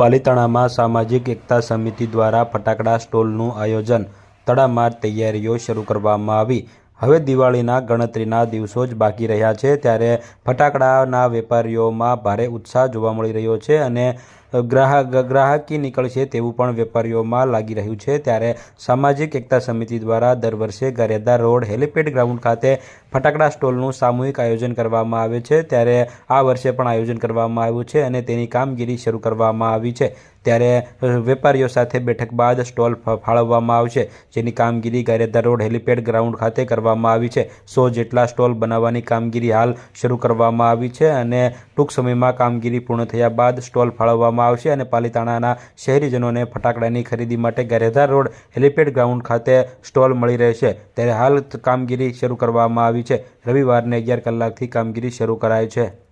પાલિતાણામાં સામાજિક એકતા સમિતિ દ્વારા ફટાકડા સ્ટોલનું આયોજન. તડામાર તૈયારીઓ શરૂ કરવામાં આવી. હવે દિવાળીના ગણતરીના દિવસો જ બાકી રહ્યા છે, ત્યારે ફટાકડાના વેપારીઓમાં ભારે ઉત્સાહ જોવા મળી રહ્યો છે અને ગ્રાહક ગ્રાહકી નીકળશે તેવું પણ વેપારીઓમાં લાગી રહ્યું છે. ત્યારે સામાજિક એકતા સમિતિ દ્વારા દર વર્ષે ગરેદા રોડ, હેલીપેડ ગ્રાઉન્ડ ખાતે ફટાકડા સ્ટોલનું સામૂહિક આયોજન કરવામાં આવે છે. ત્યારે આ વર્ષે પણ આયોજન કરવામાં આવ્યું છે અને તેની કામગીરી શરૂ કરવામાં આવી છે. ત્યારે વેપારીઓ સાથે બેઠક બાદ સ્ટોલ ફાળવવામાં આવશે, જેની કામગીરી ગારિયાદા રોડ, હેલીપેડ ગ્રાઉન્ડ ખાતે કરવામાં આવી છે. સો જેટલા સ્ટોલ બનાવવાની કામગીરી હાલ શરૂ કરવામાં આવી છે અને ટૂંક સમયમાં કામગીરી પૂર્ણ થયા બાદ સ્ટોલ ફાળવવામાં આવશે અને પાલિતાણાના શહેરીજનોને ફટાકડાની ખરીદી માટે ગરેધાર રોડ હેલીપેડ ગ્રાઉન્ડ ખાતે સ્ટોલ મળી રહેશે. ત્યારે હાલ કામગીરી શરૂ કરવામાં આવી છે. રવિવારને અગિયાર કલાકથી કામગીરી શરૂ કરાય છે.